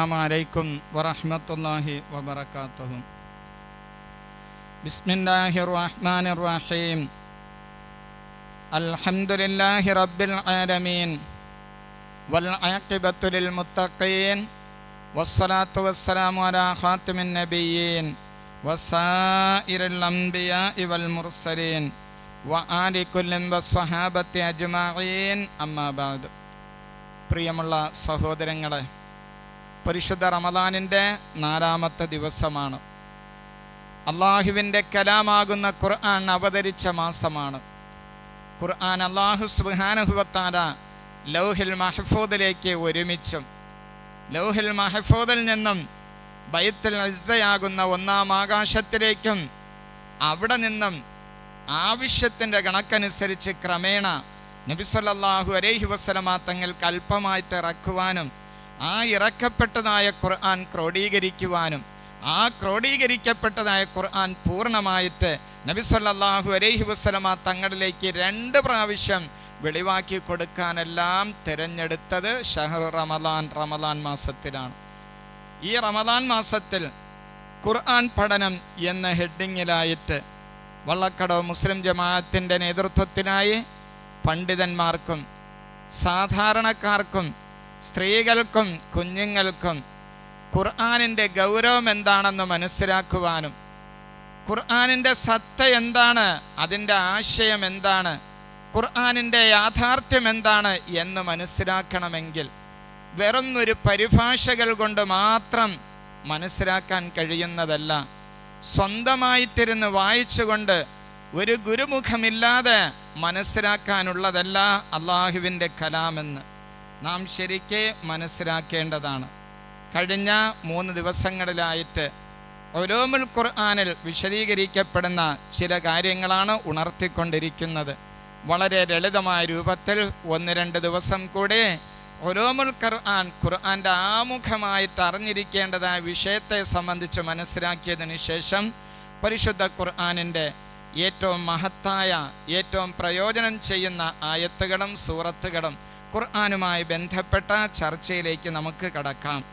السلام عليكم ورحمة الله وبركاته بسم الله الرحمن الرحيم الحمد لله رب العالمين والعاقبة للمتقين والصلاة والسلام على خاتم النبيين وسائر الأنبياء والمرسلين وآل كل والصحابة أجمعين أما بعد പ്രിയമുള്ള സഹോദരങ്ങളെ പരിശുദ്ധ റമദാനിന്റെ നാലാമത്തെ ദിവസമാണ്. അള്ളാഹുവിന്റെ കലാമാകുന്ന ഖുർആൻ അവതരിച്ച മാസമാണ്. ഖുർആൻ അള്ളാഹു സുബാനുഹുവത്താല ലൗഹിൽ മഹഫൂദിലേക്ക് ഒരുമിച്ചും ലൗഹിൽ മഹഫൂദിൽ നിന്നും ബൈത്തിൽ അസയാകുന്ന ഒന്നാം ആകാശത്തിലേക്കും അവിടെ നിന്നും ആവശ്യത്തിന്റെ കണക്കനുസരിച്ച് ക്രമേണ നബിസ്വല്ലാഹു അലൈഹി വസ്ലമ തങ്ങൾക്ക് അല്പമായിട്ട് ഇറക്കുവാനും ആ ഇറക്കപ്പെട്ടതായ ഖുർആൻ ക്രോഡീകരിക്കുവാനും ആ ക്രോഡീകരിക്കപ്പെട്ടതായ ഖുർആൻ പൂർണമായിട്ട് നബിസ്വല്ലാഹു അലൈഹി വസ്ലമ തങ്ങളിലേക്ക് രണ്ട് പ്രാവശ്യം വെളിവാക്കി കൊടുക്കാനെല്ലാം തിരഞ്ഞെടുത്തത് ഷഹർ റമദാൻ റമദാൻ മാസത്തിലാണ്. ഈ റമദാൻ മാസത്തിൽ ഖുർആൻ പഠനം എന്ന ഹെഡിങ്ങിലായിട്ട് വള്ളക്കടവ് മുസ്ലിം ജമാഅത്തിന്റെ നേതൃത്വത്തിനായി പണ്ഡിതന്മാർക്കും സാധാരണക്കാർക്കും സ്ത്രീകൾക്കും കുഞ്ഞുങ്ങൾക്കും ഖുർആാനിന്റെ ഗൗരവം എന്താണെന്ന് മനസ്സിലാക്കുവാനും ഖുർആാനിന്റെ സത്ത എന്താണ് അതിന്റെ ആശയം എന്താണ് ഖുർആാനിന്റെ യാഥാർത്ഥ്യം എന്താണ് എന്ന് മനസ്സിലാക്കണമെങ്കിൽ വെറും ഒരു പരിഭാഷകൾ കൊണ്ട് മാത്രം മനസ്സിലാക്കാൻ കഴിയുന്നതല്ല. സ്വന്തമായിട്ടിരുന്ന് വായിച്ചുകൊണ്ട് ഒരു ഗുരുമുഖമില്ലാതെ മനസ്സിലാക്കാനുള്ളതല്ല അള്ളാഹുവിന്റെ കലാമെന്ന്. നാം ശരിക്കെ മനസ്സിലാക്കേണ്ടതാണ്. കഴിഞ്ഞ മൂന്ന് ദിവസങ്ങളിലായിട്ട് ഒരോമുൽ ഖുർആാനിൽ വിശദീകരിക്കപ്പെടുന്ന ചില കാര്യങ്ങളാണ് ഉണർത്തിക്കൊണ്ടിരിക്കുന്നത്. വളരെ ലളിതമായ രൂപത്തിൽ ഒന്ന് രണ്ട് ദിവസം കൂടെ ഒരോമുൽ ഖുർആൻ ഖുർആന്റെ ആമുഖമായിട്ട് അറിഞ്ഞിരിക്കേണ്ടതായ വിഷയത്തെ സംബന്ധിച്ച് മനസ്സിലാക്കിയതിന് ശേഷം പരിശുദ്ധ ഖുർആാനിന്റെ ഏറ്റവും മഹത്തായ ഏറ്റവും പ്രയോജനം ചെയ്യുന്ന ആയത്തുകളും സൂറത്തുകളും ഖുർആാനുമായി ബന്ധപ്പെട്ട ചർച്ചയിലേക്ക് നമുക്ക് കടക്കാം.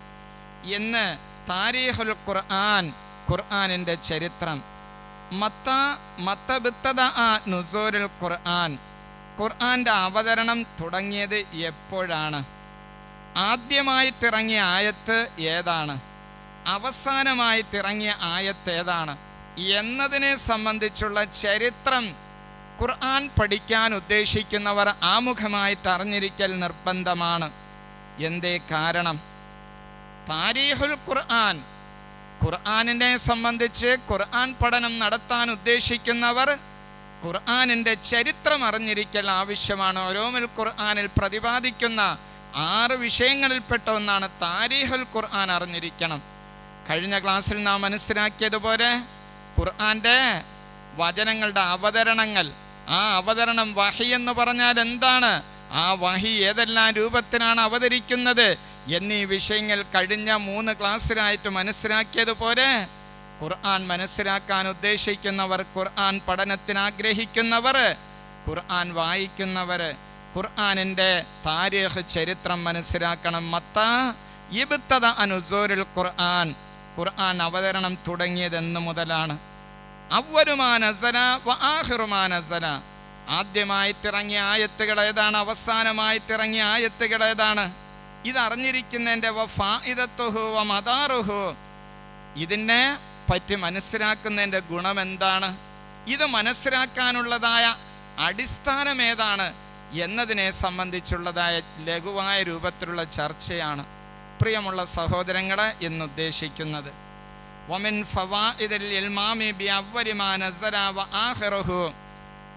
ഇന്ന് താരീഹുൽ ഖുർആൻ ഖുർആാനിന്റെ ചരിത്രം. മത്ത മത്തബിത്തത ആ നുസൂരുൽ ഖുർആൻ. ഖുർആന്റെ അവതരണം തുടങ്ങിയത് എപ്പോഴാണ്? ആദ്യമായിട്ടിറങ്ങിയ ആയത്ത് ഏതാണ്? അവസാനമായിട്ടിറങ്ങിയ ആയത്ത് ഏതാണ്? എന്നതിനെ സംബന്ധിച്ചുള്ള ചരിത്രം ഖുർആൻ പഠിക്കാൻ ഉദ്ദേശിക്കുന്നവർ ആമുഖമായിട്ട് അറിഞ്ഞിരിക്കൽ നിർബന്ധമാണ്. എന്തേ കാരണം? താരീഹുൽ ഖുർആൻ. ഖുർആാനിനെ സംബന്ധിച്ച് ഖുർആൻ പഠനം നടത്താൻ ഉദ്ദേശിക്കുന്നവർ ഖുർആാനിന്റെ ചരിത്രം അറിഞ്ഞിരിക്കൽ ആവശ്യമാണ്. ഓരോമിൽ ഖുർആാനിൽ പ്രതിപാദിക്കുന്ന ആറ് വിഷയങ്ങളിൽപ്പെട്ട ഒന്നാണ് താരീഹുൽ ഖുർആൻ അറിഞ്ഞിരിക്കണം. കഴിഞ്ഞ ക്ലാസ്സിൽ നാം മനസ്സിലാക്കിയതുപോലെ ഖുർആന്റെ വചനങ്ങളുടെ അവതരണങ്ങൾ ആ അവതരണം വഹി എന്ന് പറഞ്ഞാൽ എന്താണ്? ആ വഹി ഏതെല്ലാം രൂപത്തിലാണ് അവതരിക്കുന്നത്? എന്നീ വിഷയങ്ങൾ കഴിഞ്ഞ മൂന്ന് ക്ലാസ്സിലായിട്ട് മനസ്സിലാക്കിയതുപോലെ ഖുർആൻ മനസ്സിലാക്കാൻ ഉദ്ദേശിക്കുന്നവർ ഖുർആൻ പഠനത്തിന് ആഗ്രഹിക്കുന്നവർ ഖുർആൻ വായിക്കുന്നവർ ഖുർആാനിന്റെ താരീഖ് ചരിത്രം മനസ്സിലാക്കണം. മത്ത ഇബ്തദ അനുസോരിൽ ഖുർആൻ. ഖുർആൻ അവതരണം തുടങ്ങിയത് എന്ന് മുതലാണ്. അവരുമാനസല ആഹിറുമാനസല ആദ്യമായിട്ടിറങ്ങിയ ആയത്തുകൾ ഏതാണ്? അവസാനമായിട്ടിറങ്ങിയ ആയത്തുകൾ ഏതാണ്? ഇത് അറിഞ്ഞിരിക്കുന്നതിന്റെ ഫായിദത്തുഹു വ മദാറുഹു. ഇതിനെ പറ്റി മനസ്സിലാക്കുന്നതിന്റെ ഗുണം എന്താണ്? ഇത് മനസ്സിലാക്കാനുള്ളതായ അടിസ്ഥാനം ഏതാണ്? എന്നതിനെ സംബന്ധിച്ചുള്ളതായ ലഘുവായ രൂപത്തിലുള്ള ചർച്ചയാണ് പ്രിയമുള്ള സഹോദരങ്ങളെ എന്നുദ്ദേശിക്കുന്നത് വമിൻ ഫവാഇദിൽ ഇൽമാമി ബി അവ്വലി മാ നസല വ ആഖിറഹു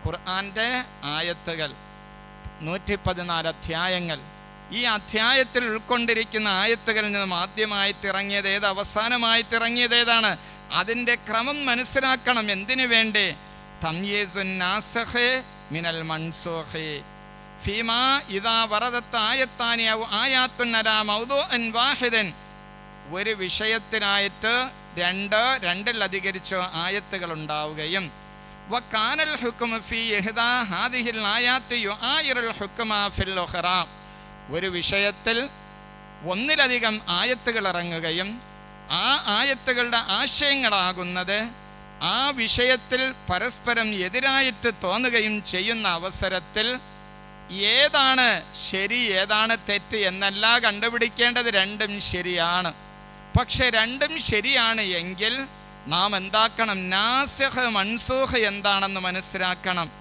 ഖുർആന്റെ ആയത്തുകൾ. നൂറ്റി അധ്യായങ്ങൾ. ഈ അധ്യായത്തിൽ ഉൾക്കൊണ്ടിരിക്കുന്ന ആയത്തുകളിൽ നിന്നും ആദ്യമായിട്ട് ഇറങ്ങിയത് ഏത്? അവസാനമായിട്ട് ഇറങ്ങിയത് ഏതാണ്? അതിന്റെ ക്രമം മനസ്സിലാക്കണം. എന്തിനു വേണ്ടി? മിനൽ ആയത്താനി മൗദൂഅൻ വാഹിദൻ. ഒരു വിഷയത്തിനായിട്ട് രണ്ട് രണ്ടിൽ രണ്ടിലധികരിച്ചോ ആയത്തുകൾ ഉണ്ടാവുകയും വക്കാനൽ ഹുക്കും ഫി യഹ്ദാ ഹാദിഹിൽ ആയാത്ത് യുആയിറുൽ ഹുക്കുമാ ഫിൽ ഉഖറ. ഒരു വിഷയത്തിൽ ഒന്നിലധികം ആയത്തുകൾ ഇറങ്ങുകയും ആ ആയത്തുകളുടെ ആശയങ്ങളാകുന്നത് ആ വിഷയത്തിൽ പരസ്പരം എതിരായിട്ട് തോന്നുകയും ചെയ്യുന്ന അവസരത്തിൽ ഏതാണ് ശരി ഏതാണ് തെറ്റ് എന്നല്ല കണ്ടുപിടിക്കേണ്ടത് രണ്ടും ശരിയാണ്. പക്ഷെ രണ്ടും ശരിയാണ് എങ്കിൽ നാം എന്താക്കണം? നാസഹ മൻസൂഹ് എന്താണെന്ന് മനസ്സിലാക്കണം.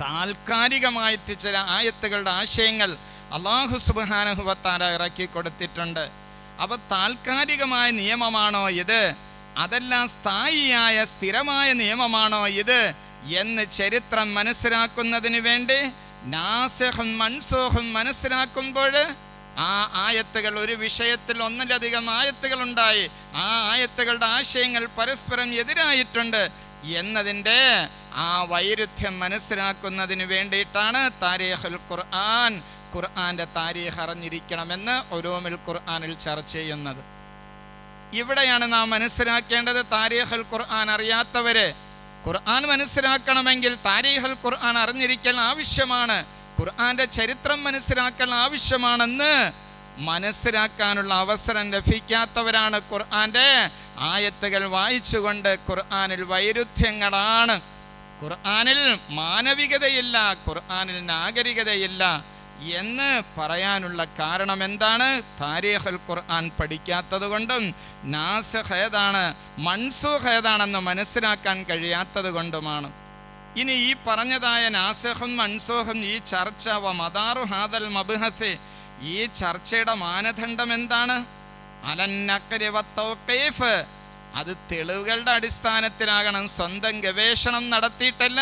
താൽക്കാലികമായിട്ട് ചില ആയത്തുകളുടെ ആശയങ്ങൾ അള്ളാഹു സുബാനഹുബത്താര ഇറക്കി കൊടുത്തിട്ടുണ്ട്. അപ്പോൾ താൽക്കാലികമായ നിയമമാണോ ഇത്? അതെല്ലാം സ്ഥായിയായ സ്ഥിരമായ നിയമമാണോ ഇത്? എന്ന് ചരിത്രം മനസ്സിലാക്കുന്നതിന് വേണ്ടി നാസഹും മൻസൂഹും മനസ്സിലാക്കുമ്പോൾ ആ ആയത്തുകൾ ഒരു വിഷയത്തിൽ ഒന്നിലധികം ആയത്തുകൾ ഉണ്ടായി ആ ആയത്തുകളുടെ ആശയങ്ങൾ പരസ്പരം എതിരായിട്ടുണ്ട് എന്നതിന്റെ ആ വൈരുദ്ധ്യം മനസ്സിലാക്കുന്നതിന് വേണ്ടിയിട്ടാണ് താരീഖുൽ ഖുർആൻ ഖുർആന്റെ താരീഖ് അറിഞ്ഞിരിക്കണമെന്ന് ഒരോമിൽ ഖുർആനിൽ ചർച്ച ചെയ്യുന്നത്. ഇവിടെയാണ് നാം മനസ്സിലാക്കേണ്ടത് താരീഖുൽ ഖുർആൻ അറിയാത്തവരെ. ഖുർആൻ മനസ്സിലാക്കണമെങ്കിൽ താരീഖുൽ ഖുർആൻ അറിഞ്ഞിരിക്കൽ ആവശ്യമാണ്. ഖുർആന്റെ ചരിത്രം മനസ്സിലാക്കൽ ആവശ്യമാണെന്ന് മനസ്സിലാക്കാനുള്ള അവസരം ലഭിക്കാത്തവരാണ് ഖുർആന്റെ ആയത്തുകൾ വായിച്ചുകൊണ്ട് ഖുർആനിൽ വൈരുദ്ധ്യങ്ങളാണ്. ഖുർആനിൽ മാനവികതയില്ല ഖുർആനിൽ നാഗരികതയില്ല എന്ന് പറയാനുള്ള കാരണം എന്താണ്? താരീഖുൽ ഖുർആൻ പഠിക്കാത്തത് കൊണ്ടും നാസ് ഏതാണ് മൻസൂഹ് ഏതാണെന്ന് മനസ്സിലാക്കാൻ കഴിയാത്തത് കൊണ്ടുമാണ്. ഇനി ഈ പറഞ്ഞതായ നാസഹും മൻസോഹും ഈ ചർച്ച വ മദാറു ഹാദൽ മബ്ഹസെ ഈ ചർച്ചയുടെ മാനദണ്ഡം എന്താണ്? അലന്നക്കരി തൗഖീഫ് അത് തെളിവുകളുടെ അടിസ്ഥാനത്തിലാകണം. സ്വന്തം ഗവേഷണം നടത്തിയിട്ടല്ല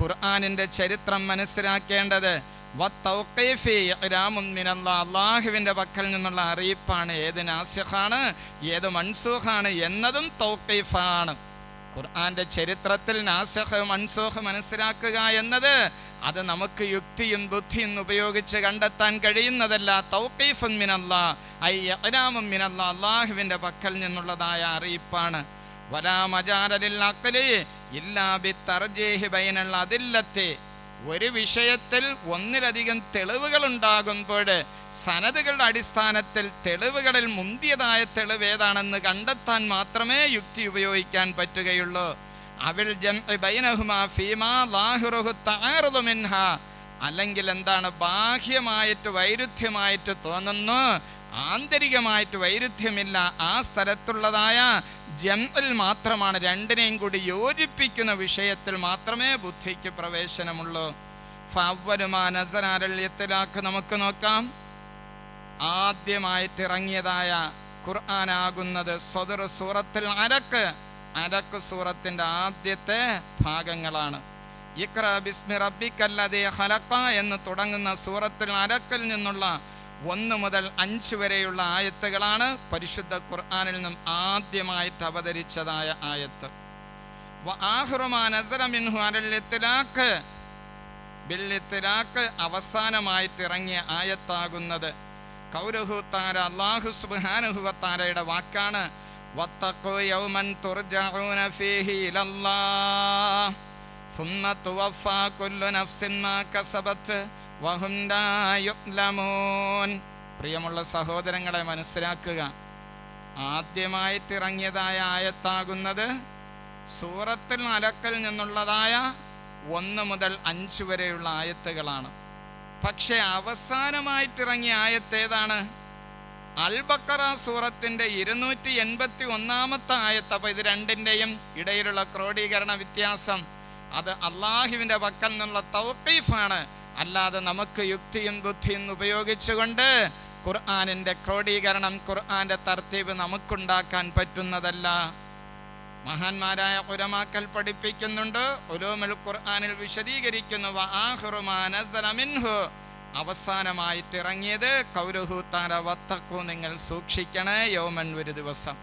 ഖുർആനിന്റെ ചരിത്രം മനസ്സിലാക്കേണ്ടത്. അള്ളാഹുവിന്റെ പക്കൽ നിന്നുള്ള അറിയിപ്പാണ്. ഏത് നാസിഖാണ് ഏത് മൻസൂഖാണ് എന്നതും തൗഖീഫാണ്. ഖുർആന്റെ ചരിത്രത്തിൽ നാസഹ മൻസോഹ മനസ്സിലാക്കുക എന്നത് അത് നമുക്ക് യുക്തിയും ബുദ്ധിയും ഉപയോഗിച്ച് കണ്ടെത്താൻ കഴിയുന്നതല്ല. തൗഖീഫുൻ മിനല്ലാ ഐ ഇഅ്ലാമുൻ മിനല്ലാ പക്കൽ നിന്നുള്ളതായ അറിയിപ്പാണ്. വലാ മജാരലിൽ അഖ്ലി ഇല്ലാ ബിത്തർജീഹി ബൈനൽ അദില്ലത്തി. ഒരു വിഷയത്തിൽ ഒന്നിലധികം തെളിവുകൾ ഉണ്ടാകുമ്പോൾ സനതുകളുടെ അടിസ്ഥാനത്തിൽ തെളിവുകളിൽ മുന്തിയതായ തെളിവ് ഏതാണെന്ന് കണ്ടെത്താൻ മാത്രമേ യുക്തി ഉപയോഗിക്കാൻ പറ്റുകയുള്ളൂ. അല്ലെങ്കിൽ എന്താണ് ബാഹ്യമായിട്ട് വൈരുദ്ധ്യമായിട്ട് തോന്നുന്നു. ആന്തരികമായിട്ട് വൈരുദ്ധ്യമില്ല. ആ സ്ഥലത്തുള്ളതായ ജംഇൽ മാത്രമാണ് രണ്ടിനെയും കൂടി യോജിപ്പിക്കുന്ന വിഷയത്തിൽ മാത്രമേ ബുദ്ധിക്ക് പ്രവേശനമുള്ളൂ. ഇത്തിലാക്ക് നമുക്ക് നോക്കാം. ആദ്യമായിട്ട് ഇറങ്ങിയതായ ഖുർആനാകുന്നത് സ്വദർ സൂറത്തിൽ അരക്ക്. അരക്ക് സൂറത്തിന്റെ ആദ്യത്തെ ഭാഗങ്ങളാണ്. ഇക്ര ബിസ്മി റബ്ബിക്കല്ലതേ ഖലഖ എന്ന് തുടങ്ങുന്ന സൂറത്തിൽ അരക്കിൽ നിന്നുള്ള ഒന്ന് മുതൽ അഞ്ച് വരെയുള്ള ആയത്തുകളാണ് പരിശുദ്ധ ഖുർആനിൽ നിന്നും ആദ്യമായിട്ട് അവതരിച്ചതായ ആയത്ത് വ ആഖിറു മാ നസല മിൻഹു അലൽ ഇത്ലാഖ് ബിൽ ഇത്ലാഖ് അവസാനമായിട്ട് ഇറങ്ങിയ ആയത്താകുന്നത് കൗരഹു താര അല്ലാഹു സുബ്ഹാനഹു വ തആലയുടെ വാക്കാണ് വത്തഖു യൗമൻ തുർജഊന ഫീഹി ഇലല്ലാഹ് ثم توفى كل نفس ما كسبت പ്രിയമുള്ള സഹോദരങ്ങളെ മനസ്സിലാക്കുക. ആദ്യമായിട്ടിറങ്ങിയതായ ആയത്താകുന്നത് സൂറത്തിൽ അലക്കൽ നിന്നുള്ളതായ ഒന്ന് മുതൽ അഞ്ച് വരെയുള്ള ആയത്തുകളാണ്. പക്ഷെ അവസാനമായിട്ടിറങ്ങിയ ആയത്തേതാണ് അൽബക്കറ സൂറത്തിന്റെ ഇരുന്നൂറ്റി എൺപത്തി ഒന്നാമത്തെ ആയത്ത്. അപ്പോൾ ഇത് രണ്ടിന്റെയും ഇടയിലുള്ള ക്രോഡീകരണ വ്യത്യാസം. അത് അള്ളാഹുവിന്റെ പക്കൽ നിന്നുള്ള തൗക്കീഫാണ് അല്ലാതെ നമുക്ക് യുക്തിയും ബുദ്ധിയും ഉപയോഗിച്ചുകൊണ്ട് ഖുർആാനിന്റെ ക്രോഡീകരണം ഖുർആന്റെ തർത്തീവ് നമുക്കുണ്ടാക്കാൻ പറ്റുന്നതല്ല. മഹാന്മാരായ ഉരമാക്കൽ പഠിപ്പിക്കുന്നുണ്ട് ഉലൂമുൽ ഖുർആാനിൽ വിശദീകരിക്കുന്നു അവസാനമായിട്ട് ഇറങ്ങിയത് കൗരുഹു താര വത്തക്കു നിങ്ങൾ സൂക്ഷിക്കണേ യോമൻ ഒരു ദിവസം.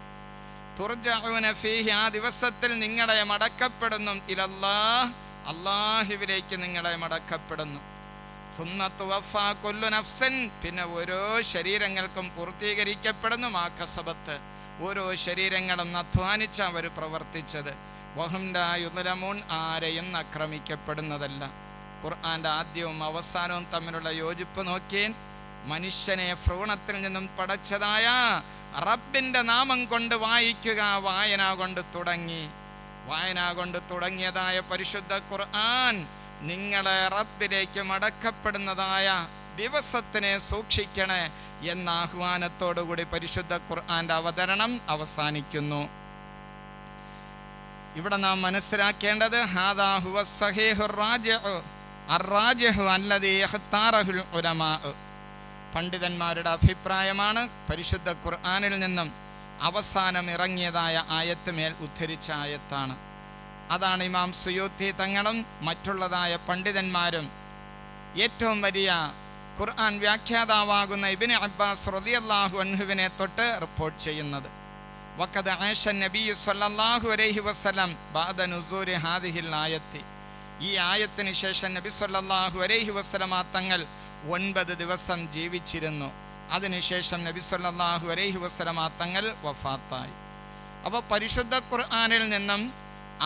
ഫീഹി ആ ദിവസത്തിൽ നിങ്ങളെ മടക്കപ്പെടുന്നു. ഇലല്ലാ അള്ളാഹുവിലേക്ക് നിങ്ങളെ മടക്കപ്പെടുന്നു. നഫ്സൻ. പിന്നെ ഓരോ ശരീരങ്ങൾക്കും പൂർത്തീകരിക്കപ്പെടുന്നു ആ കസബത്ത് ഓരോ ശരീരങ്ങളും അധ്വാനിച്ച് അവർ പ്രവർത്തിച്ചത്. വഹുണ്ടായുലമൂൺ ആരെയും ആക്രമിക്കപ്പെടുന്നതല്ല. ഖുർആന്റെ ആദ്യവും അവസാനവും തമ്മിലുള്ള യോജിപ്പ് നോക്കിയേൻ മനുഷ്യനെ ഭ്രൂണത്തിൽ നിന്നും പടച്ചതായ റബ്ബിന്റെ നാമം കൊണ്ട് വായിക്കുക വായന കൊണ്ട് തുടങ്ങി. വായന കൊണ്ട് തുടങ്ങിയതായ പരിശുദ്ധ ഖുർആൻ നിങ്ങളെ റബ്ബിലേക്ക് മടക്കപ്പെടുന്നതായ ദിവസത്തിനെ സൂക്ഷിക്കണേ എന്ന ആഹ്വാനത്തോടുകൂടി പരിശുദ്ധ ഖുർആന്റെ അവതരണം അവസാനിക്കുന്നു. ഇവിടെ നാം മനസ്സിലാക്കേണ്ടത് ഹാദാ ഹുവ സഹീഹുർ റാജിഉ അർറാജിഹു അല്ലദീ യഖ്താറഹുൽ ഉലമാ പണ്ഡിതന്മാരുടെ അഭിപ്രായമാണ് പരിശുദ്ധ ഖുർആാനിൽ നിന്നും അവസാനം ഇറങ്ങിയതായ ആയത്ത് മേൽ ഉദ്ധരിച്ച ആയത്താണ്. അതാണ് ഇമാം സുയൂത്തി തങ്ങളും മറ്റുള്ളതായ പണ്ഡിതന്മാരും. ഏറ്റവും വലിയ ഖുർആൻ വ്യാഖ്യാതാവാകുന്ന ഇബിന് അബ്ബാസ് റളിയല്ലാഹു അൻഹുവിനെ തൊട്ട് റിപ്പോർട്ട് ചെയ്യുന്നത്. വക്കത് ആഷ നബി സല്ലല്ലാഹു അലൈഹി വസ്ലം ബാദ നുസൂരി ഹാദിഹിൽ ആയത്തി. ഈ ആയത്തിന് ശേഷം നബി സല്ലല്ലാഹു അലൈഹി വസല്ലമ തങ്ങൾ ഒൻപത് ദിവസം ജീവിച്ചിരുന്നു. അതിനുശേഷം നബി സല്ലല്ലാഹു അലൈഹി വസല്ലമ തങ്ങൾ വഫാത്തായി. അപ്പോൾ പരിശുദ്ധ ഖുർആാനിൽ നിന്നും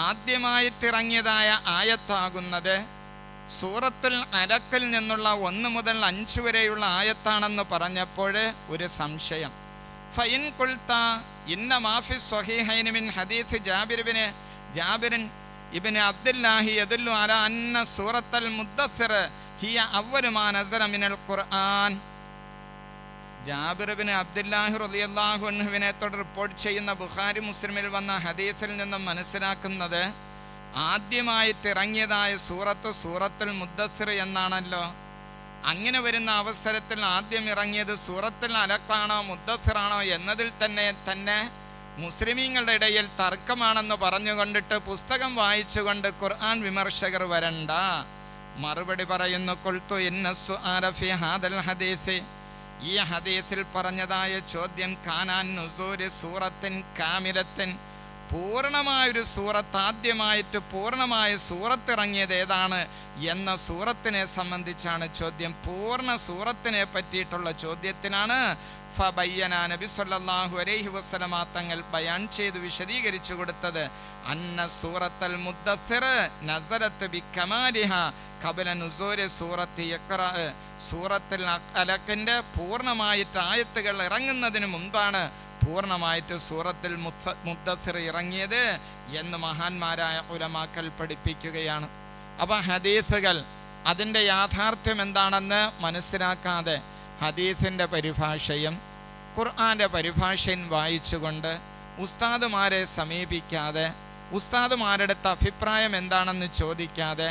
ആദ്യമായിട്ടിറങ്ങിയതായ ആയത്താകുന്നത് സൂറത്തുൽ അലക്കിൽ നിന്നുള്ള ഒന്ന് മുതൽ അഞ്ച് വരെയുള്ള ആയത്താണെന്ന് പറഞ്ഞപ്പോൾ ഒരു സംശയം. ഫൈൻ കുൽത്ത ഇന്ന മാഫി സ്വഹീഹൈന മിൻ ഹദീസ് ജാബിർബിന് ജാബിറിൻ ഇബ്നു അബ്ദുല്ലാഹി യദുല്ലു അല അന്ന സൂറത്തൽ മുദ്ദസിർ ഹിയ അവരുമാൻ മാ നസല മിനൽ ഖുർആൻ. ജാബിർ ബിൻ അബ്ദുല്ലാഹി അൻഹുവിനെ തുടർ റിപ്പോർട്ട് ചെയ്യുന്ന ബുഖാരി മുസ്ലിമിൽ വന്ന ഹദീസിൽ നിന്നും മനസ്സിലാക്കുന്നത് ആദ്യമായിട്ട് ഇറങ്ങിയതായ സൂറത്ത് സൂറത്തുൽ മുദ്ദസിർ എന്നാണല്ലോ. അങ്ങനെ വരുന്ന അവസരത്തിൽ ആദ്യം ഇറങ്ങിയത് സൂറത്തുൽ അലക്കാണോ മുദ്ദസിറാണോ എന്നതിൽ തന്നെ തന്നെ മുസ്ലിമീങ്ങളുടെ ഇടയിൽ തർക്കമാണെന്ന് പറഞ്ഞുകൊണ്ടിട്ട് പുസ്തകം വായിച്ചുകൊണ്ട് ഖുർആൻ വിമർശകർ വരണ്ട. മറുപടി പറയുന്നു കൊൽത്തു ഇന്നസു ആരഫി ഹാദൽ ഹദീസ്. ഈ ഹദീസിൽ പറഞ്ഞതായ ചോദ്യം കാനാൻ നുസൂര് സൂറത്തിൻ കാമിലത്തിൻ പൂർണമായൊരു സൂറത്ത് ആദ്യമായിട്ട് പൂർണമായ സൂറത്ത് ഇറങ്ങിയത് ഏതാണ് എന്ന സൂറത്തിനെ സംബന്ധിച്ചാണ് ചോദ്യം. പൂർണ സൂറത്തിനെ പറ്റിയിട്ടുള്ള ചോദ്യത്തിനാണ് ഫബയ്യന നബി സല്ലല്ലാഹു അലൈഹി വസല്ലമ തങ്ങൾ ബയാൻ ചെയ്ത് വിശദീകരിച്ചു കൊടുത്തത്. അന്ന സൂറത്തൽ മുദ്ദസ്സിർ ബി കമാലിഹ കബല നുസൂരി സൂറത്ത് യഖ്റ സൂറത്തുൽ അലക്കിന്റെ പൂർണമായിട്ട് ആയത്തുകൾ ഇറങ്ങുന്നതിന് മുൻപാണ് പൂർണമായിട്ട് സൂറത്തിൽ മുദ്ദസിർ ഇറങ്ങിയത് എന്ന് മഹാന്മാരായ ഉലമാക്കൽ പഠിപ്പിക്കുകയാണ്. അപ്പം ഹദീസുകൾ അതിന്റെ യാഥാർത്ഥ്യം എന്താണെന്ന് മനസ്സിലാക്കാതെ ഹദീസിന്റെ പരിഭാഷയും ഖുർആാന്റെ പരിഭാഷയും വായിച്ചുകൊണ്ട് ഉസ്താദുമാരെ സമീപിക്കാതെ ഉസ്താദുമാരുടെ അഭിപ്രായം എന്താണെന്ന് ചോദിക്കാതെ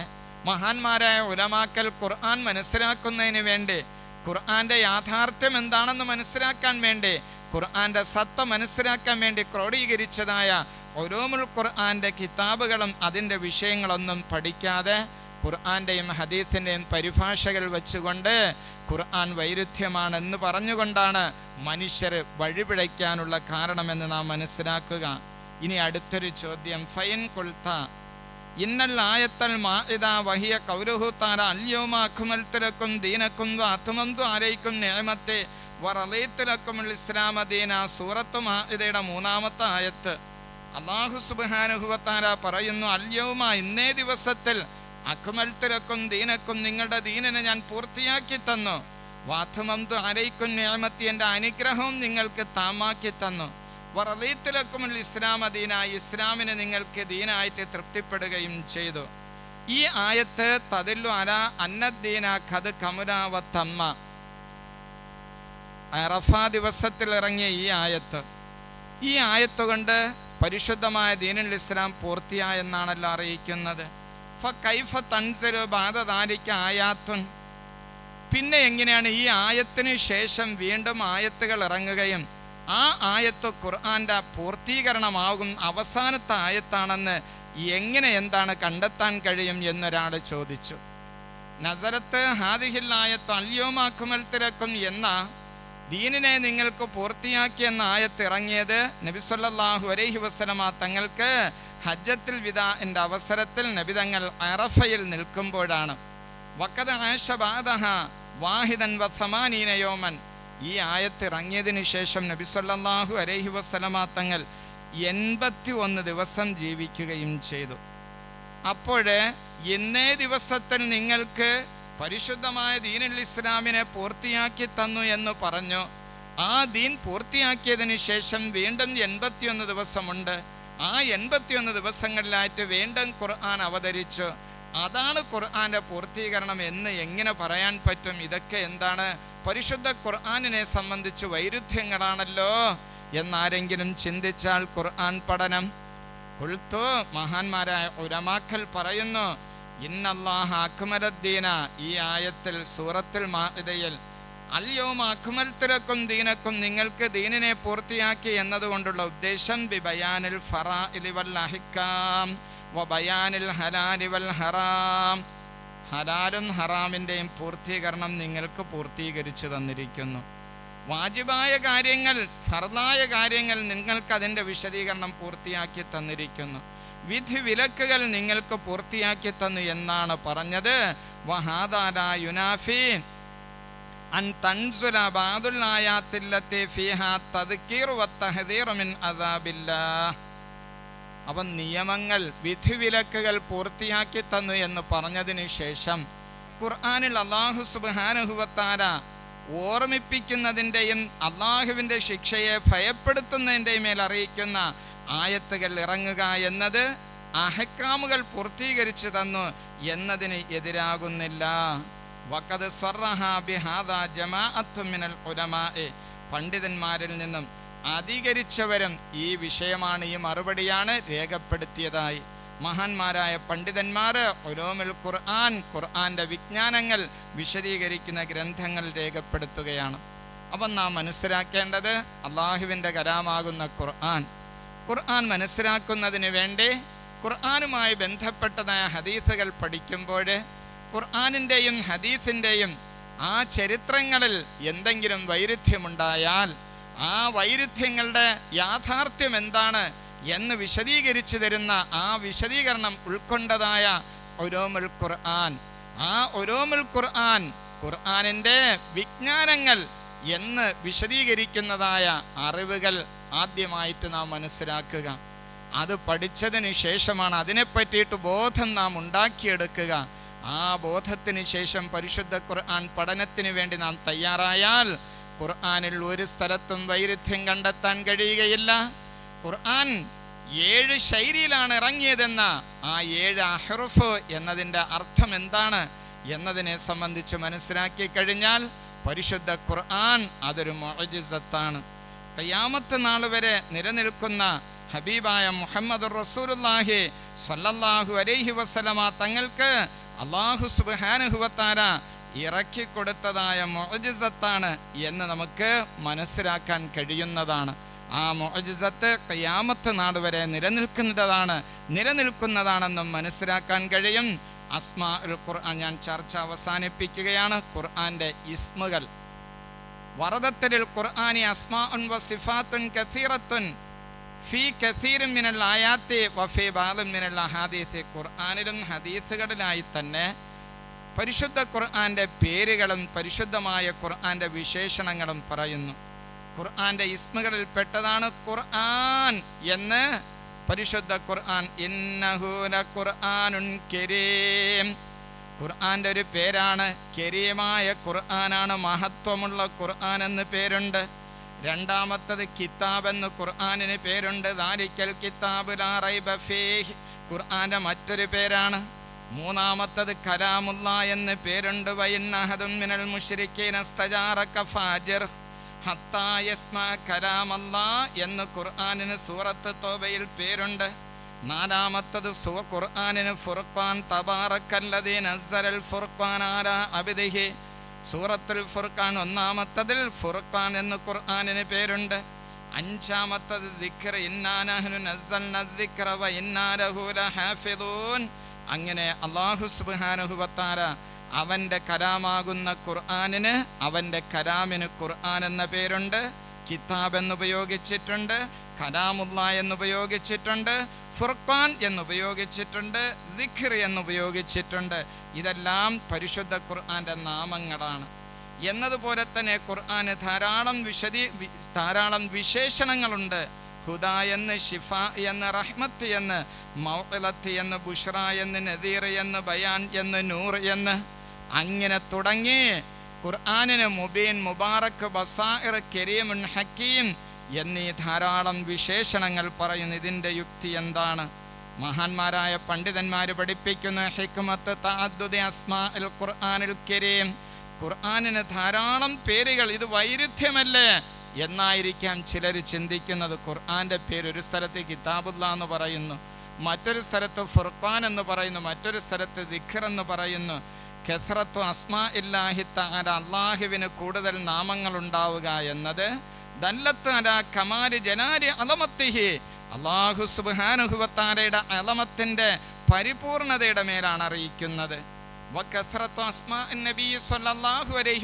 മഹാന്മാരായ ഉലമാക്കൽ ഖുർആൻ മനസ്സിലാക്കുന്നതിന് വേണ്ടി ഖുർആന്റെ യാഥാർത്ഥ്യം എന്താണെന്ന് മനസ്സിലാക്കാൻ വേണ്ടി ഖുർആന്റെ സത്വം മനസ്സിലാക്കാൻ വേണ്ടി ക്രോഡീകരിച്ചതായ ഒരോമുൽ ഖുർആന്റെ കിതാബുകളും അതിന്റെ വിഷയങ്ങളൊന്നും പഠിക്കാതെ ഖുർആന്റെയും ഹദീസിന്റെയും പരിഭാഷകൾ വെച്ചുകൊണ്ട് ഖുർആൻ വൈരുദ്ധ്യമാണെന്ന് പറഞ്ഞുകൊണ്ടാണ് മനുഷ്യർ വഴിപിഴയ്ക്കാനുള്ള കാരണമെന്ന് നാം മനസ്സിലാക്കുക. ഇനി അടുത്തൊരു ചോദ്യം. ഫൈൻ കൊൽത്ത ഇന്നൽ ആയത്തൽ മാഇദ വഹിയ കൗരുഹു താര അല്യോമ അഖുമൽത്തലക്കും ദീനക്കും ആത്മന്തു ആരയിക്കും നിയമത്തെ വറലീത്തലക്കും ഇസ്ലാം ദീന സൂറത്ത് മാഇദയുടെ മൂന്നാമത്തെ ആയത്ത്. അള്ളാഹു സുബാനുഹുവത്താര പറയുന്നു അല്യവുമ ഇന്നേ ദിവസത്തിൽ അക്കുമൽത്തിലക്കും ദീനക്കും നിങ്ങളുടെ ദീനനെ ഞാൻ പൂർത്തിയാക്കി തന്നു. വാത്തുമന്തു അരയ്ക്കും നിയമത്തി എന്റെ അനുഗ്രഹവും നിങ്ങൾക്ക് താമാക്കി തന്നു. വറലീത്തിലക്കും ഇസ്ലാം ദീന ഇസ്ലാമിനെ നിങ്ങൾക്ക് ദീനായിട്ട് തൃപ്തിപ്പെടുകയും ചെയ്തു. ഈ ആയത്ത് തതില്ലു അല അന്നദ്ദീന ഖത് കമുരാവത്തമ്മ അറഫ ദിവസത്തിൽ ഇറങ്ങിയ ഈ ആയത്ത്. ഈ ആയത്ത് കൊണ്ട് പരിശുദ്ധമായ ദീനുൽ ഇസ്ലാം പൂർത്തിയായെന്നാണല്ലോ അറിയിക്കുന്നത്. കൈഫ തൻസരു ബാധതാലിക്ക ആയാത്തുൻ. പിന്നെ എങ്ങനെയാണ് ഈ ആയത്തിന് ശേഷം വീണ്ടും ആയത്തുകൾ ഇറങ്ങുകയും ആ ആയത്ത് ഖുർആന്റെ പൂർത്തീകരണമാകും അവസാനത്തെ ആയത്താണെന്ന് എങ്ങനെ എന്താണ് കണ്ടെത്താൻ കഴിയും എന്നൊരാൾ ചോദിച്ചു. നസരത്ത് ഹാദിഹിൽ ആയത്ത് അല്യോമാക്കുമൽ തിരക്കും എന്ന ദീനിനെ നിങ്ങൾക്ക് പൂർത്തിയാക്കി എന്ന ആയത്ത് ഇറങ്ങിയത് നബിസ്വല്ലാഹു അലൈഹി വസ്ലമ തങ്ങൾക്ക് ഹജ്ജത്തിൽ വിത എന്റെ അവസരത്തിൽ നബിതങ്ങൾ അറഫയിൽ നിൽക്കുമ്പോഴാണ്. വക്കത ആശബാദഹ വാഹിദൻ വസമാനീനയോമൻ ഈ ആയത്ത് ഇറങ്ങിയതിന് ശേഷം നബിസ്വല്ലാഹു അലൈഹി വസ്ലമ തങ്ങൾ എൺപത്തി ഒന്ന് ദിവസം ജീവിക്കുകയും ചെയ്തു. അപ്പോൾ ഇന്നേ ദിവസത്തിൽ നിങ്ങൾക്ക് പരിശുദ്ധമായ ദീനുൽ ഇസ്ലാമിനെ പൂർത്തിയാക്കി തന്നു എന്ന് പറഞ്ഞു. ആ ദീൻ പൂർത്തിയാക്കിയതിന് ശേഷം വീണ്ടും എൺപത്തിയൊന്ന് ദിവസമുണ്ട്. ആ എൺപത്തിയൊന്ന് ദിവസങ്ങളിലായിട്ട് വീണ്ടും ഖുർആൻ അവതരിച്ചു. അതാണ് ഖുർആന്റെ പൂർത്തീകരണം എന്ന് എങ്ങനെ പറയാൻ പറ്റും? ഇതൊക്കെ എന്താണ്? പരിശുദ്ധ ഖുർആാനിനെ സംബന്ധിച്ച് വൈരുദ്ധ്യങ്ങളാണല്ലോ എന്നാരെങ്കിലും ചിന്തിച്ചാൽ ഖുർആൻ പഠനം. കുൽത്തു മഹാന്മാരായ ഉരമാക്കൽ പറയുന്നു ഇന്നല്ലാഹ അക്മലദ്ദീന ഈ ആയത്തിൽ സൂറത്തുൽ മാഇദയിൽ അല്യോം തിരക്കും ദീനക്കും നിങ്ങൾക്ക് ദീനിനെ പൂർത്തിയാക്കി എന്നതുകൊണ്ടുള്ള ഉദ്ദേശം ബി ഫറാ ഇലിവൽ വൽ അഹിക്കാം വ ബയാനിൽ ഹലാലി വൽ ഹറാം. ഹലാലും ഹറാമിന്റെയും പൂർത്തീകരണം നിങ്ങൾക്ക് പൂർത്തീകരിച്ചു തന്നിരിക്കുന്നു. വാജിബായ കാര്യങ്ങൾ ഫർദായ കാര്യങ്ങൾ നിങ്ങൾക്ക് അതിന്റെ വിശദീകരണം പൂർത്തിയാക്കി തന്നിരിക്കുന്നു. വിധി വിലക്കുകൾ നിങ്ങൾക്ക് പൂർത്തിയാക്കി തന്നു എന്നാണ് പറഞ്ഞത്. വഹാദാല യുനാഫി അൻ തൻസുല വത്തഹദീർ മിൻ അദാബില്ലാഹ്. അവൻ നിയമങ്ങൾ വിധിവിലക്കുകൾ പൂർത്തിയാക്കി തന്നു എന്ന് പറഞ്ഞതിന് ശേഷം ഖുർആാനിൽ അള്ളാഹു സുബാനുഹുവത്താര ഓർമ്മിപ്പിക്കുന്നതിന്റെയും അള്ളാഹുവിന്റെ ശിക്ഷയെ ഭയപ്പെടുത്തുന്നതിന്റെയും മേൽ അറിയിക്കുന്ന ആയത്തുകൾ ഇറങ്ങുക എന്നത് അഹക്കാമുകൾ പൂർത്തീകരിച്ചു തന്നു എന്നതിന് എതിരാകുന്നില്ല. വക്കത് മിനൽ ഉലമാഎ പണ്ഡിതന്മാരിൽ നിന്നും അധികരിച്ചവരും ഈ വിഷയമാണ് ഈ മറുപടിയാണ് രേഖപ്പെടുത്തിയതായി. മഹാന്മാരായ പണ്ഡിതന്മാർ ഒലോമിൽ ഖുർആൻ ഖുർആന്റെ വിജ്ഞാനങ്ങൾ വിശദീകരിക്കുന്ന ഗ്രന്ഥങ്ങൾ രേഖപ്പെടുത്തുകയാണ്. അപ്പം നാം മനസ്സിലാക്കേണ്ടത് അള്ളാഹുവിന്റെ കലാമാകുന്ന ഖുർആൻ. ഖുർആൻ മനസ്സിലാക്കുന്നതിന് വേണ്ടി? ഖുർആനുമായി ബന്ധപ്പെട്ടതായ ഹദീസുകൾ പഠിക്കുമ്പോൾ ഖുർആാനിന്റെയും ഹദീസിന്റെയും ആ ചരിത്രങ്ങളിൽ എന്തെങ്കിലും വൈരുദ്ധ്യമുണ്ടായാൽ ആ വൈരുദ്ധ്യങ്ങളുടെ യാഥാർത്ഥ്യം എന്താണ് എന്ന് വിശദീകരിച്ചു തരുന്ന ആ വിശദീകരണം ഉൾക്കൊണ്ടതായ ഒരോമുൽ ഖുർആൻ. ആ ഒരോമുൽ ഖുർആൻ ഖുർആാനിന്റെ വിജ്ഞാനങ്ങൾ എന്ന് വിശദീകരിക്കുന്നതായ അറിവുകൾ ആദ്യമായിട്ട് നാം മനസ്സിലാക്കുക. അത് പഠിച്ചതിന് ശേഷമാണ് അതിനെ പറ്റിയിട്ട് ബോധം നാം ഉണ്ടാക്കിയെടുക്കുക. ആ ബോധത്തിന് ശേഷം പരിശുദ്ധ ഖുർആൻ പഠനത്തിന് വേണ്ടി നാം തയ്യാറായാൽ ഖുർആനിൽ ഒരു സ്ഥലത്തും വൈരുദ്ധ്യം കണ്ടെത്താൻ കഴിയുകയില്ല. ഖുർആൻ ഏഴ് ശൈലിയിലാണ് ഇറങ്ങിയതെന്ന? ആ ഏഴ് അഹ്റഫ് എന്നതിന്റെ അർത്ഥം എന്താണ്? എന്നതിനെ സംബന്ധിച്ച് മനസ്സിലാക്കി കഴിഞ്ഞാൽ പരിശുദ്ധ ഖുർആൻ അതൊരു മൊഴജിസത്താണ് കയ്യാമത്ത് നാൾ വരെ നിലനിൽക്കുന്ന ഹബീബായ മുഹമ്മദ് റസൂലുല്ലാഹി സല്ലല്ലാഹു അലൈഹി വസല്ലമ തങ്ങൾക്ക് അള്ളാഹു സുബാനുഹുവത്താര ഇറക്കി കൊടുത്തതായ മൊഹജിസത്താണ് എന്ന് നമുക്ക് മനസ്സിലാക്കാൻ കഴിയുന്നതാണ്. ആ മൊഹജിസത്ത് കയ്യാമത്ത് നാട് വരെ നിലനിൽക്കുന്നതാണ് നിലനിൽക്കുന്നതാണെന്നും മനസ്സിലാക്കാൻ കഴിയും. അസ്മാ ഖുർആൻ ഞാൻ ചർച്ച അവസാനിപ്പിക്കുകയാണ്. ഖുർആന്റെ ഇസ്മുകൾ വറദത്തലിൽ ഖുർആനി അസ്മാഉൻ വ സിഫാത്തുൻ കസീറത്തുൻ ഫീ കസീറും മിനൽ ആയാത്തി വഫീ ബാലും മിനൽ അഹാദീസ്. ഖുർആനിലും ഹദീസുകളിലായി തന്നെ പരിശുദ്ധ ഖുർആന്റെ പേരുകളും പരിശുദ്ധമായ ഖുർആന്റെ വിശേഷണങ്ങളും പറയുന്നു. ഖുർആന്റെ ഇസ്മുകളിൽ പെട്ടതാണ് ഖുർആൻ എന്ന് പരിശുദ്ധ ഖുർആൻ. ഇന്നഹൂല ഖുർആനുൻ കരീം. ഖുർആന്റെ ഒരു പേരാണ്. കരീമായ ഖുർആനാണ്. മഹത്വമുള്ള ഖുർആൻ എന്ന് പേരുണ്ട്. രണ്ടാമത്തത് കിതാബ് എന്ന് ഖുർആാനിന് പേരുണ്ട്. ദാരിക്കൽ കിതാബ് ബഫീഹ് ഫീഹ്. മറ്റൊരു പേരാണ്. മൂന്നാമത്തത് കലാമുല്ല എന്ന് പേരുണ്ട്. വൈന്നഹദും മിനൽ മുശ്രിക്കീന സ്തജാറക ഫാജിർ. ഹത്താ യസ്മ കലാമല്ലാ എന്ന് ഖുർആാനിന് സൂറത്ത് തോബയിൽ പേരുണ്ട്. നാലാമത്തത് സുവ ഖുർആാനിന് ഫുർഖാൻ തബാറക്കല്ലദീ നസ്സലൽ ഫുർഖാൻ ആരാ അബിദിഹി. സൂറത്തുൽ ഫുർഖാൻ ഒന്നാമത്തതിൽ ഫുർഖാൻ എന്ന് ഖുർആാനിന് പേരുണ്ട്. അഞ്ചാമത്തത് ദിക്ർ ഇന്നാനഹ്നു നസ്സൽന ദിക്ര വ ഇന്നാ ലഹു ലഹാഫിദൂൻ. അങ്ങനെ അല്ലാഹു സുബ്ഹാനഹു വതആല അവന്റെ കലാമാകുന്ന ഖുർആാനിന് അവന്റെ കലാമിന് ഖുർആൻ എന്ന പേരുണ്ട്. കിതാബ് എന്ന് ഉപയോഗിച്ചിട്ടുണ്ട്. കലാമുള്ള എന്നുപയോഗിച്ചിട്ടുണ്ട് ഫുർഖാൻ എന്നുപയോഗിച്ചിട്ടുണ്ട് ഉപയോഗിച്ചിട്ടുണ്ട് എന്നുപയോഗിച്ചിട്ടുണ്ട്. ഇതെല്ലാം പരിശുദ്ധ ഖുർആന്റെ നാമങ്ങളാണ്. എന്നതുപോലെ തന്നെ ഖുർആന് ധാരാളം വിശദീ ധാരാളം വിശേഷണങ്ങളുണ്ട്. ഹുദ എന്ന് ഷിഫ എന്ന് റഹ്മത്ത് എന്ന് മൗലത്ത് എന്ന് ബുഷ്ര എന്ന് നദീർ എന്ന് ബയാൻ എന്ന് നൂർ എന്ന്. അങ്ങനെ തുടങ്ങി ഖുർആാനിന് മുബീൻ മുബാറക് ബസാഇർ കരീമുൻ ഹക്കീം എന്നീ ധാരാളം വിശേഷണങ്ങൾ പറയുന്നു. ഇതിന്റെ യുക്തി എന്താണ്? മഹാന്മാരായ പണ്ഡിതന്മാർ പഠിപ്പിക്കുന്ന ഹിക്മത്ത് താദ്ദുദ് അസ്മാ അൽ ഖുർആാനിൽ കരീം. ഖുർആാനിന് ധാരാളം പേരുകൾ ഇത് വൈരുദ്ധ്യമല്ലേ? എന്നായിരിക്കാം ചിലർ ചിന്തിക്കുന്നത്. ഖുർആന്റെ പേര് ഒരു സ്ഥലത്ത് കിതാബുല്ല എന്ന് പറയുന്നു മറ്റൊരു സ്ഥലത്ത് ഫുർഖാൻ എന്ന് പറയുന്നു മറ്റൊരു സ്ഥലത്ത് ദിഖർ എന്ന് പറയുന്നു. കെസ്രത്തു അസ്മാ ഇല്ലാഹി തആല അള്ളാഹുവിന് കൂടുതൽ നാമങ്ങൾ ഉണ്ടാവുക എന്നത് ദല്ലത്ത് അല കമാരി ജനാരി അലമത്തിഹി അള്ളാഹു സുബാനുഹുവത്താരയുടെ അലമത്തിന്റെ പരിപൂർണതയുടെ മേലാണ് അറിയിക്കുന്നത്.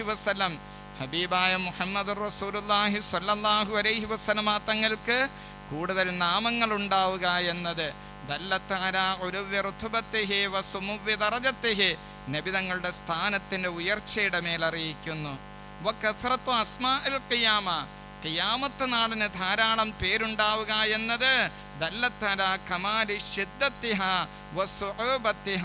വസല്ലം. ഹബീബായ മുഹമ്മദ് റസൂലുള്ളാഹി സ്വല്ലല്ലാഹു അലൈഹി വസല്ലമ തങ്ങൾക്ക് കൂടുതൽ നാമങ്ങൾ ഉണ്ടാവുക എന്നത്. ദല്ലത്താര ഒരു ഋതുബത്തിഹി വസുമുവ്യ ദറജത്തിഹി. നബി തങ്ങളുടെ സ്ഥാനത്തിന്റെ ഉയർച്ചയുടെ മേൽ അറിയിക്കുന്നു. അസ്മാ അസ്മാഇൽ ഖിയാമ. ഖിയാമത്ത് നാടിന് ധാരാളം പേരുണ്ടാവുക എന്നത് ദല്ലത്തര കമാലി ഷിദ്ദത്തിഹ വസുഅബത്തിഹ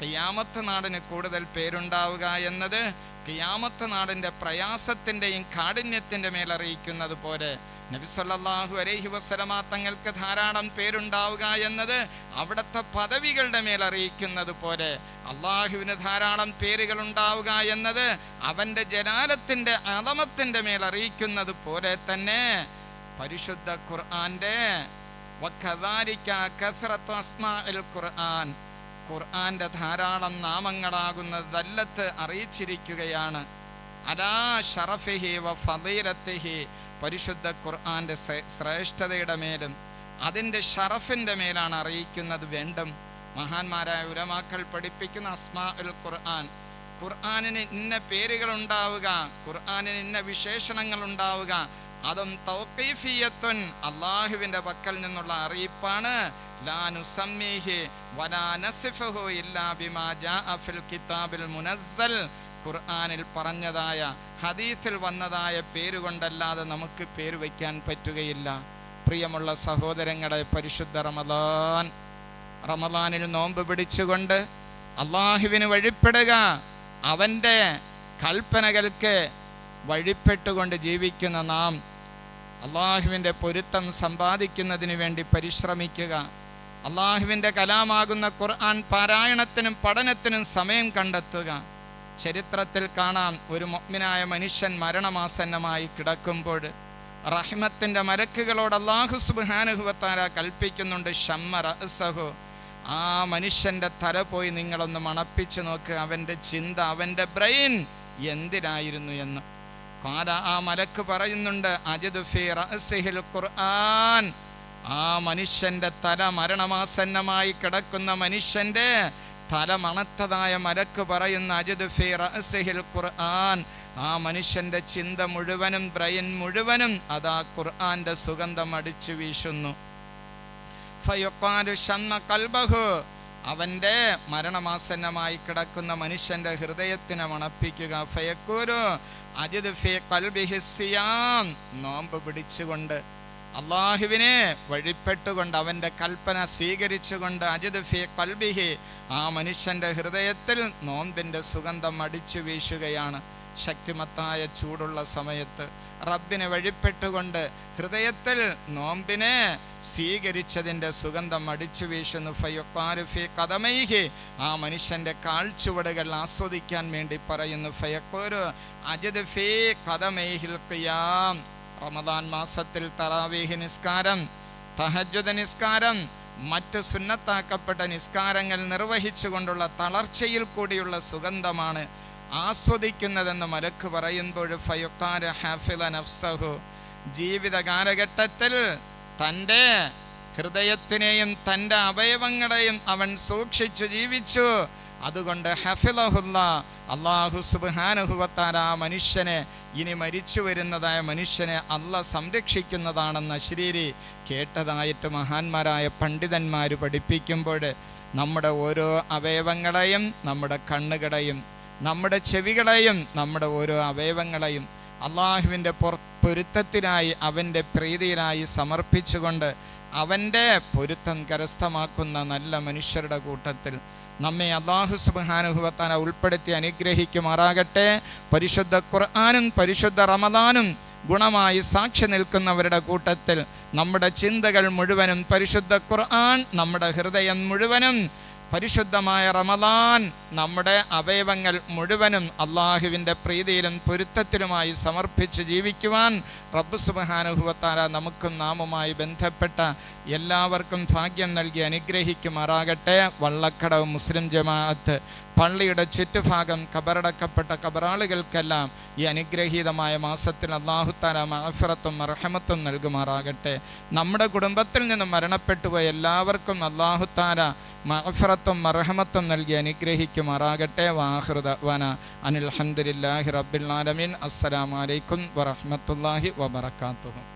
ഖിയാമത്ത് നാടിന് കൂടുതൽ പേരുണ്ടാവുക എന്നത് ഖിയാമത്ത് നാടിന്റെ പ്രയാസത്തിന്റെയും കാഠിന്യത്തിന്റെ മേലറിയിക്കുന്നത് പോലെ നബി സല്ലല്ലാഹു അലൈഹി വസല്ലമ തങ്ങൾക്ക് ധാരാളം പേരുണ്ടാവുക എന്നത് അവിടുത്തെ പദവികളുടെ മേൽ അറിയിക്കുന്നത് പോലെ അള്ളാഹുവിന് ധാരാളം പേരുകൾ ഉണ്ടാവുക എന്നത് അവന്റെ ജലാലത്തിന്റെ അളമത്തിന്റെ മേൽ അറിയിക്കുന്നത് പോലെ തന്നെ പരിശുദ്ധ കസ്റത്തു ഖുർആൻ ഖുർആന്റെ ധാരാളം നാമങ്ങളാകുന്ന ദല്ലത്ത് അറിയിച്ചിരിക്കുകയാണ്. അലാ ഷറഫിഹി വ ഫദീലത്തിഹി പരിശുദ്ധ ഖുർആന്റെ ശ്രേ- ശ്രേഷ്ഠതയുടെ മേലും അതിന്റെ ഷറഫിന്റെ മേലാണ് അറിയിക്കുന്നത് വേണ്ടും. മഹാന്മാരായ ഉലമാക്കൾ പഠിപ്പിക്കുന്ന അസ്മാ ഉൽ ഖുർആൻ ഖുർആാനിന് ഇന്ന പേരുകൾ ഉണ്ടാവുക ഖുർആാനിന് ഇന്ന വിശേഷണങ്ങൾ ഉണ്ടാവുക അതും തൗക്കീഫിയത്തുൻ അള്ളാഹുവിന്റെ പക്കൽ നിന്നുള്ള അറിയിപ്പാണ്. ഖുർആാനിൽ പറഞ്ഞതായ ഹദീസിൽ വന്നതായ പേരുകൊണ്ടല്ലാതെ നമുക്ക് പേര് വയ്ക്കാൻ പറ്റുകയില്ല. പ്രിയമുള്ള സഹോദരങ്ങളെ പരിശുദ്ധ റമദാൻ. റമദാനിൽ നോമ്പ് പിടിച്ചുകൊണ്ട് അള്ളാഹുവിന് വഴിപ്പെടുക. അവന്റെ കൽപ്പനകൾക്ക് വഴിപ്പെട്ടുകൊണ്ട് ജീവിക്കുന്ന നാം അള്ളാഹുവിന്റെ പൊരുത്തം സമ്പാദിക്കുന്നതിന് വേണ്ടി പരിശ്രമിക്കുക. അള്ളാഹുവിന്റെ കലാമാകുന്ന ഖുർആൻ പാരായണത്തിനും പഠനത്തിനും സമയം കണ്ടെത്തുക. ചരിത്രത്തിൽ കാണാം ഒരു മൊഗ്മിനായ മനുഷ്യൻ മരണമാസന്നമായി കിടക്കുമ്പോൾ റഹ്മത്തിന്റെ മരക്കുകളോട് അള്ളാഹു സുബാനുഹുവത്താര കൽപ്പിക്കുന്നുണ്ട് ഷമ്മ റഹസഹു ആ മനുഷ്യന്റെ തല പോയി നിങ്ങളൊന്ന് മണപ്പിച്ചു നോക്ക് അവന്റെ ചിന്ത അവന്റെ ബ്രെയിൻ എന്തിനായിരുന്നു എന്ന്. കാല ആ മലക്ക് പറയുന്നുണ്ട് അജിദ് ഫി റഅ്സിഹിൽ ഖുർആൻ. ആ മനുഷ്യന്റെ തല മരണമാസന്നമായി കിടക്കുന്ന മനുഷ്യന്റെ തല മണത്തതായ മലക്ക് പറയുന്ന അജിദ് ഫി റഅ്സിഹിൽ ഖുർആൻ. ആ മനുഷ്യന്റെ ചിന്ത മുഴുവനും ബ്രെയിൻ മുഴുവനും അതാ ഖുർആന്റെ സുഗന്ധം അടിച്ചു വീശുന്നു. ഫയുഖാലു ഷന്ന കൽബഹു. അവന്റെ മരണമാസന്നമായി കിടക്കുന്ന മനുഷ്യന്റെ ഹൃദയത്തിനെ മണപ്പിക്കുക. ഫയക്കൂരു അജിത് ഫി കൽബിഹിസിയാം നോമ്പ് പിടിച്ചുകൊണ്ട് അള്ളാഹുവിനെ വഴിപ്പെട്ടുകൊണ്ട് അവന്റെ കൽപ്പന സ്വീകരിച്ചുകൊണ്ട് അജിത് ഫി കൽബിഹി ആ മനുഷ്യന്റെ ഹൃദയത്തിൽ നോമ്പിന്റെ സുഗന്ധം അടിച്ചു വീശുകയാണ്. ശക്തിമത്തായ ചൂടുള്ള സമയത്ത് റബ്ബിനെ വഴിപ്പെട്ടുകൊണ്ട് ഹൃദയത്തിൽ നോമ്പിനെ സ്വീകരിച്ചതിന്റെ സുഗന്ധം അടിച്ചു വീശുന്നു. ഫയക്കാരുഫി കഥമൈഹി ആ മനുഷ്യന്റെ കാൽച്ചുവടുകൾ ആസ്വദിക്കാൻ വേണ്ടി പറയുന്നു. ഫയക്കോരു അജിദ് ഫി കഥമൈഹിൽ ഖിയാം. റമദാൻ മാസത്തിൽ തറാവീഹ് നിസ്കാരം തഹജ്ജുദ് നിസ്കാരം മറ്റ് സുന്നത്താക്കപ്പെട്ട നിസ്കാരങ്ങൾ നിർവഹിച്ചുകൊണ്ടുള്ള തളർച്ചയിൽ കൂടിയുള്ള സുഗന്ധമാണ് ആസ്വദിക്കുന്നതെന്ന് മലക്ക് പറയുമ്പോൾ ഫയുക്കാര ഹാഫില നഫ്സഹു. ജീവിത കാലഘട്ടത്തിൽ തന്റെ ഹൃദയത്തിനെയും തന്റെ അവയവങ്ങളെയും അവൻ സൂക്ഷിച്ചു ജീവിച്ചു. അതുകൊണ്ട് ഹഫിലഹുല്ല അള്ളാഹു സുബാനുഹുവത്താര ആ മനുഷ്യനെ ഇനി മരിച്ചു വരുന്നതായ മനുഷ്യനെ അല്ല സംരക്ഷിക്കുന്നതാണെന്ന് അശ്രീരി കേട്ടതായിട്ട് മഹാന്മാരായ പണ്ഡിതന്മാർ പഠിപ്പിക്കുമ്പോൾ നമ്മുടെ ഓരോ അവയവങ്ങളെയും നമ്മുടെ കണ്ണുകളെയും നമ്മുടെ ചെവികളെയും നമ്മുടെ ഓരോ അവയവങ്ങളെയും അള്ളാഹുവിന്റെ പൊരുത്തത്തിനായി അവന്റെ പ്രീതിയിലായി സമർപ്പിച്ചുകൊണ്ട് അവന്റെ പൊരുത്തം കരസ്ഥമാക്കുന്ന നല്ല മനുഷ്യരുടെ കൂട്ടത്തിൽ നമ്മെ അള്ളാഹു സുബാനുഭവത്താന ഉൾപ്പെടുത്തി അനുഗ്രഹിക്കുമാറാകട്ടെ. പരിശുദ്ധ ഖുർആാനും പരിശുദ്ധ റമദാനും ഗുണമായി സാക്ഷി നിൽക്കുന്നവരുടെ കൂട്ടത്തിൽ നമ്മുടെ ചിന്തകൾ മുഴുവനും പരിശുദ്ധ ഖുർആൻ നമ്മുടെ ഹൃദയം മുഴുവനും പരിശുദ്ധമായ റമദാൻ നമ്മുടെ അവയവങ്ങൾ മുഴുവനും അള്ളാഹുവിന്റെ പ്രീതിയിലും പൊരുത്തത്തിലുമായി സമർപ്പിച്ച് ജീവിക്കുവാൻ റബ്ബ് സുബഹാനുഭവത്താല നമുക്കും നാമുമായി ബന്ധപ്പെട്ട എല്ലാവർക്കും ഭാഗ്യം നൽകി അനുഗ്രഹിക്കുമാറാകട്ടെ. വള്ളക്കടവ് മുസ്ലിം ജമാഅത്ത് പള്ളിയുടെ ചുറ്റുഭാഗം കബറടക്കപ്പെട്ട കബറാളുകൾക്കെല്ലാം ഈ അനുഗ്രഹീതമായ മാസത്തിൽ അള്ളാഹുത്താല മാഫിറത്തും അർഹമത്തും നൽകുമാറാകട്ടെ. നമ്മുടെ കുടുംബത്തിൽ നിന്നും മരണപ്പെട്ടുപോയ എല്ലാവർക്കും അള്ളാഹുത്താല മാഫിറത്തും മർഹമത്തും നൽകി അനുഗ്രഹിക്കുമാറാകട്ടെ. വാഹൃദ വന അനിൽ അഹമ്മദില്ലാഹി റബ്ബിൽ ആലമീൻ. അസ്സലാമലൈക്കും വറഹമത്തല്ലാഹി വബർക്കാത്തുഹു